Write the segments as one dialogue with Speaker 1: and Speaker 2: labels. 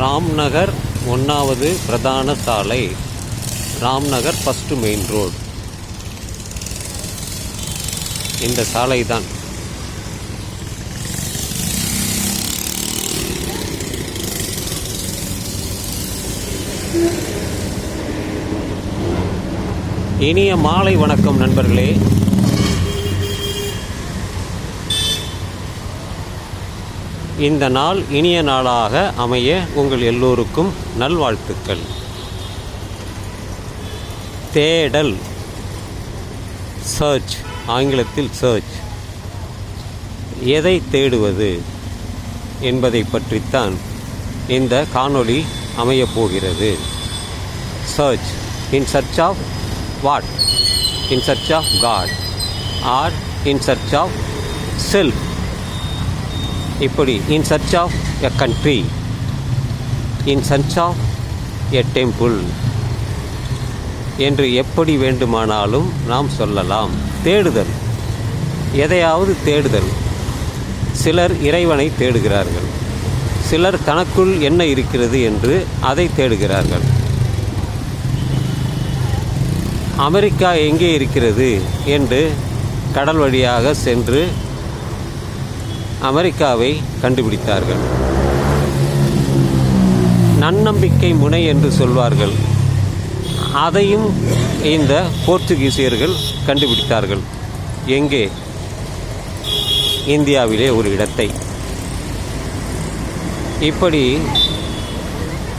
Speaker 1: ராம்நகர் ஒன்றாவது பிரதான சாலை. ராம்நகர் ஃபஸ்ட்டு மெயின் ரோடு இந்த சாலை தான் இனிய மாலை வணக்கம் நண்பர்களே. இந்த நாள் இனிய நாளாக அமைய உங்கள் எல்லோருக்கும் நல்வாழ்த்துக்கள். தேடல். சர்ச் ஆங்கிலத்தில் சர்ச் எதை தேடுவது என்பதை பற்றித்தான் இந்த காணொளி அமையப் போகிறது search in search of what in search of God or in search of self இப்படி in search of a country in search of a temple என்று எப்படி வேண்டுமானாலும் நாம் சொல்லலாம். தேடுதல். எதையாவது தேடுதல். சிலர் இறைவனை தேடுகிறார்கள். சிலர் தனக்குள் என்ன இருக்கிறது என்று அதை தேடுகிறார்கள். அமெரிக்கா எங்கே இருக்கிறது என்று கடல் வழியாக சென்று அமெரிக்காவை கண்டுபிடித்தார்கள். நன்னம்பிக்கை முனை என்று சொல்வார்கள். அதையும் இந்த போர்ச்சுகீசியர்கள் கண்டுபிடித்தார்கள். எங்கே? இந்தியாவிலே ஒரு இடத்தை. இப்படி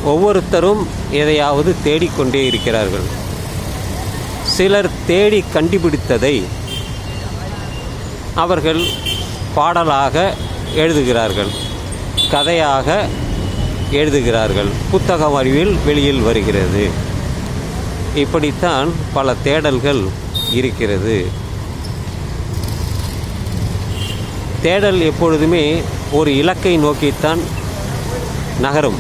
Speaker 1: ஒவ்வொருத்தரும் எதையாவது தேடிக்கொண்டே இருக்கிறார்கள். சிலர் தேடி கண்டுபிடித்ததை அவர்கள் பாடலாக எழுதுகிறார்கள் கதையாக எழுதுகிறார்கள். புத்தக வடிவில் வெளியில் வருகிறது. இப்படித்தான் பல தேடல்கள் இருக்கிறது. தேடல் எப்பொழுதுமே ஒரு இலக்கை நோக்கித்தான் நகரும்.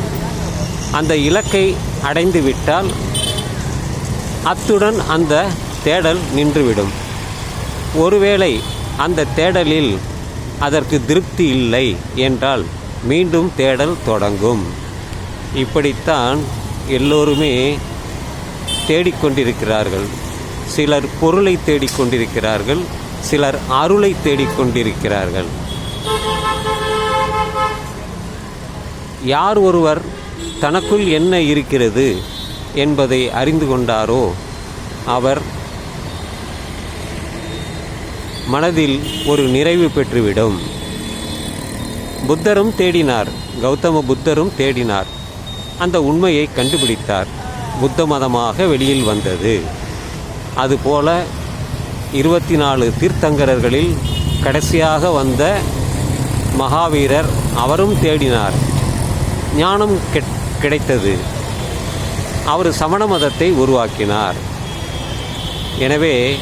Speaker 1: அந்த இலக்கை அடைந்து விட்டால் அத்துடன் அந்த தேடல் நின்றுவிடும். ஒருவேளை அந்த தேடலில் அதற்கு திருப்தி இல்லை என்றால் மீண்டும் தேடல் தொடங்கும். இப்படித்தான் எல்லோருமே தேடிக்கொண்டிருக்கிறார்கள். சிலர் பொருளை தேடிக்கொண்டிருக்கிறார்கள் சிலர் அருளை தேடிக்கொண்டிருக்கிறார்கள். யார் ஒருவர் தனக்குள் என்ன இருக்கிறது என்பதை அறிந்து கொண்டாரோ அவர் மனதில் ஒரு நிறைவு பெற்றுவிடும். புத்தரும் தேடினார். கௌதம புத்தரும் தேடினார். அந்த உண்மையை கண்டுபிடித்தார். புத்த மதமாக வெளியில் வந்தது. அதுபோல இருபத்தி நாலு தீர்த்தங்கரர்களில் கடைசியாக வந்த மகாவீரர் அவரும் தேடினார். ஞானம் கிடைத்தது. அவர் சமண மதத்தை உருவாக்கினார். எனவே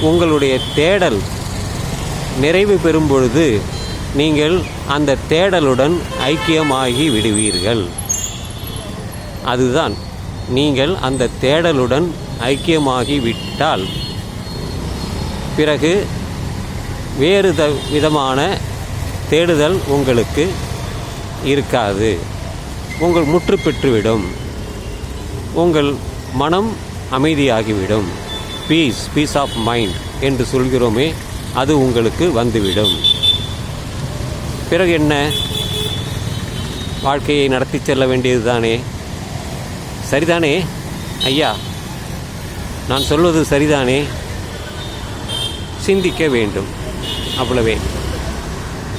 Speaker 1: உங்களுடைய தேடல் நிறைவு பெறும் பொழுது நீங்கள் அந்த தேடலுடன் ஐக்கியமாகி விடுவீர்கள். அதுதான் நீங்கள் அந்த தேடலுடன் ஐக்கியமாகி விட்டால் பிறகு வேறு த விதமான தேடுதல் உங்களுக்கு இருக்காது. உங்கள் முற்று பெற்றுவிடும் உங்கள் மனம் அமைதியாகிவிடும். பீஸ் பீஸ் ஆஃப் மைண்ட் என்று சொல்கிறோமே அது உங்களுக்கு வந்துவிடும். பிறகு என்ன? வாழ்க்கையை நடத்தி செல்ல வேண்டியது தானே சரிதானே? ஐயா நான் சொல்வது சரிதானே? சிந்திக்க வேண்டும். அவ்வளவே.